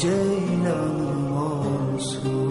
Ceylan'ım olsun